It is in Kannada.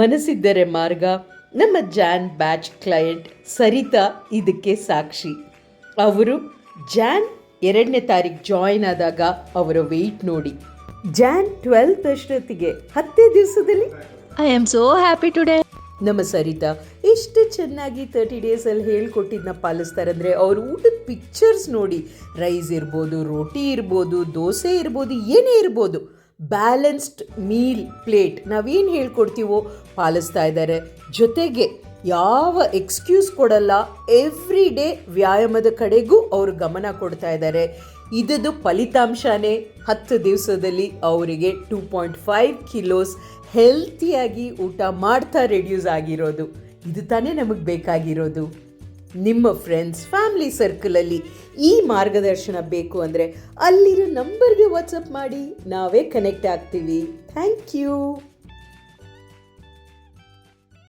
ಮನಸ್ಸಿದ್ದರೆ ಮಾರ್ಗ ನಮ್ಮ ಜಾನ್ ಬ್ಯಾಚ್ ಕ್ಲೈಂಟ್ ಸರಿತಾ ಇದಕ್ಕೆ ಸಾಕ್ಷಿ. ಅವರು ಜಾನ್ ಎರಡನೇ ತಾರೀಕು ಜಾಯಿನ್ ಆದಾಗ ಅವರ ವೆಯ್ಟ್ ನೋಡಿ. ಜಾನ್ ಟ್ವೆಲ್ತ್ ಅಷ್ಟೊತ್ತಿಗೆ ಹತ್ತೇ ದಿವಸದಲ್ಲಿ? I am so happy today ನಮ್ಮ ಸರಿತಾ ಎಷ್ಟು ಚೆನ್ನಾಗಿ ತರ್ಟಿ ಡೇಸಲ್ಲಿ ಹೇಳ್ಕೊಟ್ಟಿದ್ದನ್ನ ಪಾಲಿಸ್ತಾರೆ ಅಂದರೆ ಅವ್ರ ಊಟದ ಪಿಕ್ಚರ್ಸ್ ನೋಡಿ. ರೈಸ್ ಇರ್ಬೋದು ರೋಟಿ ಇರ್ಬೋದು ದೋಸೆ ಇರ್ಬೋದು ಏನೇ ಇರ್ಬೋದು. Balanced meal plate. ನಾವೇನು ಹೇಳ್ಕೊಡ್ತೀವೋ ಪಾಲಿಸ್ತಾ ಇದ್ದಾರೆ. ಜೊತೆಗೆ ಯಾವ ಎಕ್ಸ್ಕ್ಯೂಸ್ ಕೊಡಲ್ಲ, ಎವ್ರಿ ಡೇ ವ್ಯಾಯಾಮದ ಕಡೆಗೂ ಅವರು ಗಮನ ಕೊಡ್ತಾ ಇದ್ದಾರೆ. ಇದದು ಫಲಿತಾಂಶನೇ. ಹತ್ತು ದಿವಸದಲ್ಲಿ ಅವರಿಗೆ ಟೂ ಪಾಯಿಂಟ್ ಫೈವ್ ಕಿಲೋಸ್ ಹೆಲ್ತಿಯಾಗಿ ಊಟ ಮಾಡ್ತಾ ರೆಡ್ಯೂಸ್ ಆಗಿರೋದು. ಇದು ತಾನೇ ನಮಗೆ ಬೇಕಾಗಿರೋದು. ನಿಮ್ಮ ಫ್ರೆಂಡ್ಸ್ ಫ್ಯಾಮಿಲಿ ಸರ್ಕಲಲ್ಲಿ ಈ ಮಾರ್ಗದರ್ಶನ ಬೇಕು ಅಂದರೆ ಅಲ್ಲಿರೋ ನಂಬರ್ಗೆ ವಾಟ್ಸಪ್ ಮಾಡಿ. ನಾವೇ ಕನೆಕ್ಟ್ ಆಗ್ತೀವಿ. Thank you